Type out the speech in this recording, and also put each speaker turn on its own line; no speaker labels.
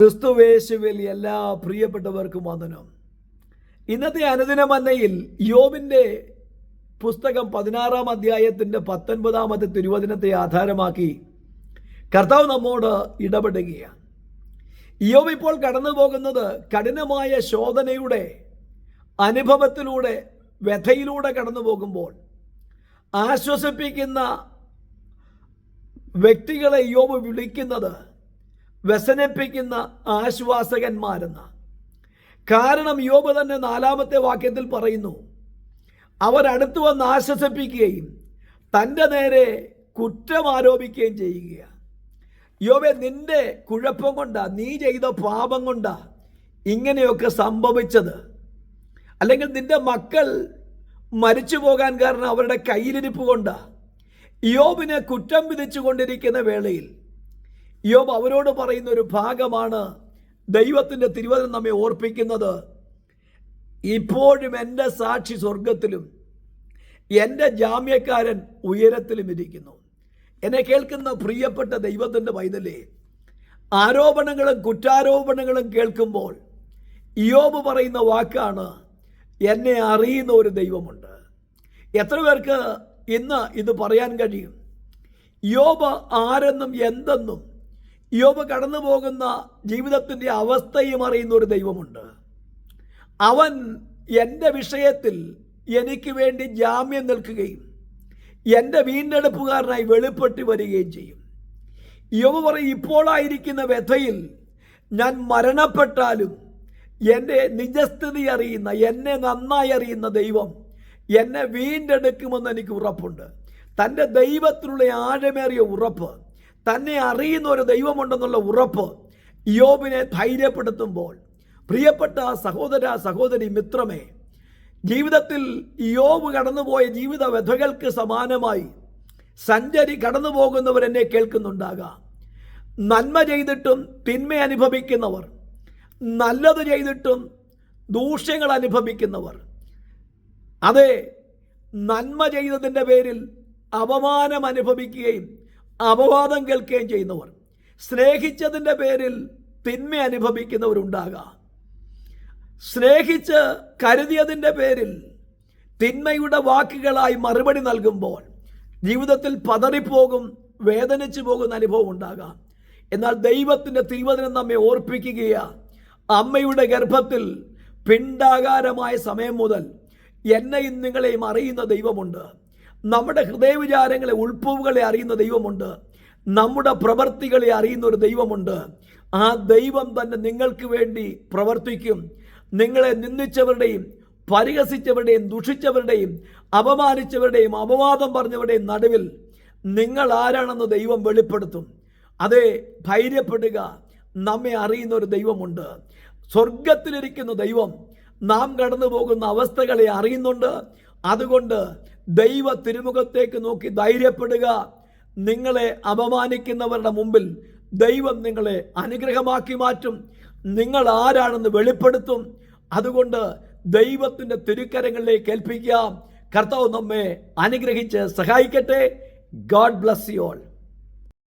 ക്രിസ്തുവേശുവിൽ എല്ലാ പ്രിയപ്പെട്ടവർക്കും വന്ദനം. ഇന്നത്തെ അനുദിന മന്നയിൽ യോബിന്റെ പുസ്തകം പതിനാറാം അധ്യായത്തിന്റെ പത്തൊൻപതാമത്തെ തിരുവചനത്തെ ആധാരമാക്കി കർത്താവ് നമ്മോട് ഇടപെടുകയാണ്. യോബ് ഇപ്പോൾ കടന്നു പോകുന്നത് കഠിനമായ ശോധനയുടെ അനുഭവത്തിലൂടെ വ്യഥയിലൂടെ കടന്നു പോകുമ്പോൾ ആശ്വസിപ്പിക്കുന്ന വ്യക്തികളെ യോബ് വിളിക്കുന്നത് വ്യസനിപ്പിക്കുന്ന ആശ്വാസകന്മാരെന്ന. കാരണം യോബ് തന്നെ നാലാമത്തെ വാക്യത്തിൽ പറയുന്നു അവരടുത്ത് വന്ന് ആശ്വസിപ്പിക്കുകയും തന്റെ നേരെ കുറ്റം ആരോപിക്കുകയും ചെയ്യുക യോബെ നിന്റെ കുഴപ്പം കൊണ്ടാ നീ ചെയ്ത പാപം കൊണ്ടാ ഇങ്ങനെയൊക്കെ സംഭവിച്ചത്. അല്ലെങ്കിൽ നിന്റെ മക്കൾ മരിച്ചു പോകാൻ കാരണം അവരുടെ കയ്യിലിരിപ്പ് കൊണ്ടാ യോബിനെ കുറ്റം വിധിച്ചു കൊണ്ടിരിക്കുന്ന വേളയിൽ യോബ് അവരോട് പറയുന്ന ഒരു ഭാഗമാണ് ദൈവത്തിന്റെ തിരുവചനം നമ്മെ ഓർപ്പിക്കുന്നത്. ഇപ്പോഴും എന്റെ സാക്ഷി സ്വർഗത്തിലും എന്റെ ജാമ്യക്കാരൻ ഉയരത്തിലും ഇരിക്കുന്നു. എന്നെ കേൾക്കുന്ന പ്രിയപ്പെട്ട ദൈവത്തിന്റെ പൈതലേ ആരോപണങ്ങളും കുറ്റാരോപണങ്ങളും കേൾക്കുമ്പോൾ യോബ് പറയുന്ന വാക്കാണ് എന്നെ അറിയുന്ന ഒരു ദൈവമുണ്ട്. എത്ര പേർക്ക് ഇന്ന് ഇത് പറയാൻ കഴിയും? യോബ് ആരെന്നും എന്തെന്നും യോബ് കടന്നു പോകുന്ന ജീവിതത്തിന്റെ അവസ്ഥയും അറിയുന്ന ഒരു ദൈവമുണ്ട്. അവൻ എന്റെ വിഷയത്തിൽ എനിക്ക് വേണ്ടി ജാമ്യം നിൽക്കുകയും എന്റെ വീണ്ടെടുപ്പുകാരനായി വെളിപ്പെട്ട് വരികയും ചെയ്യും. യോബ് പറയും ഇപ്പോഴായിരിക്കുന്ന വ്യഥയിൽ ഞാൻ മരണപ്പെട്ടാലും എന്റെ നിജസ്ഥിതി അറിയുന്ന എന്നെ നന്നായി അറിയുന്ന ദൈവം എന്നെ വീണ്ടെടുക്കുമെന്ന് എനിക്ക് ഉറപ്പുണ്ട്. തന്റെ ദൈവത്തിലുള്ള ആഴമേറിയ ഉറപ്പ് തന്നെ അറിയുന്ന ഒരു ദൈവമുണ്ടെന്നുള്ള ഉറപ്പ് യോബിനെ ധൈര്യപ്പെടുത്തുമ്പോൾ പ്രിയപ്പെട്ട സഹോദര സഹോദരി മിത്രമേ ജീവിതത്തിൽ യോബ് കടന്നുപോയ ജീവിത വ്യഥകൾക്ക് സമാനമായി സഞ്ചരി കടന്നു പോകുന്നവർ എന്നെ കേൾക്കുന്നുണ്ടാകാം. നന്മ ചെയ്തിട്ടും തിന്മ അനുഭവിക്കുന്നവർ നല്ലത് ചെയ്തിട്ടും ദൂഷ്യങ്ങൾ അനുഭവിക്കുന്നവർ. അതെ നന്മ ചെയ്തതിന്റെ പേരിൽ അപമാനം അനുഭവിക്കുകയും അപവാദം കേൾക്കുകയും ചെയ്യുന്നവർ സ്നേഹിച്ചതിന്റെ പേരിൽ തിന്മ അനുഭവിക്കുന്നവരുണ്ടാകാം. സ്നേഹിച്ച് കരുതിയതിന്റെ പേരിൽ തിന്മയുടെ വാക്കുകളായി മറുപടി നൽകുമ്പോൾ ജീവിതത്തിൽ പതറിപ്പോകും വേദനിച്ചു പോകുന്ന അനുഭവം ഉണ്ടാകാം. എന്നാൽ ദൈവത്തിന്റെ തിരുവചനം നമ്മെ ഓർപ്പിക്കുകയാണ് അമ്മയുടെ ഗർഭത്തിൽ പിണ്ടാകാരമായ സമയം മുതൽ എന്നെയും നിങ്ങളെയും അറിയുന്ന ദൈവമുണ്ട്. നമ്മുടെ ഹൃദയവിചാരങ്ങളെ ഉൾപ്പുകളെ അറിയുന്ന ദൈവമുണ്ട്. നമ്മുടെ പ്രവർത്തികളെ അറിയുന്ന ഒരു ദൈവമുണ്ട്. ആ ദൈവം തന്നെ നിങ്ങൾക്ക് വേണ്ടി പ്രവർത്തിക്കും. നിങ്ങളെ നിന്ദിച്ചവരുടെയും പരിഹസിച്ചവരുടെയും ദുഷിച്ചവരുടെയും അപമാനിച്ചവരുടെയും അപവാദം പറഞ്ഞവരുടെയും നടുവിൽ നിങ്ങൾ ആരാണെന്ന് ദൈവം വെളിപ്പെടുത്തും. അതെ ധൈര്യപ്പെടുക നമ്മെ അറിയുന്ന ഒരു ദൈവമുണ്ട്. സ്വർഗത്തിലിരിക്കുന്ന ദൈവം നാം കടന്നു പോകുന്ന അവസ്ഥകളെ അറിയുന്നുണ്ട്. അതുകൊണ്ട് ദൈവ തിരുമുഖത്തേക്ക് നോക്കി ധൈര്യപ്പെടുക. നിങ്ങളെ അപമാനിക്കുന്നവരുടെ മുമ്പിൽ ദൈവം നിങ്ങളെ അനുഗ്രഹമാക്കി മാറ്റും. നിങ്ങൾ ആരാണെന്ന് വെളിപ്പെടുത്തും. അതുകൊണ്ട് ദൈവത്തിന്റെ തിരുക്കരങ്ങളിലേക്ക് ഏൽപ്പിക്കുക കർത്താവ് നമ്മെ അനുഗ്രഹിച്ച് സഹായിക്കട്ടെ. God bless you all.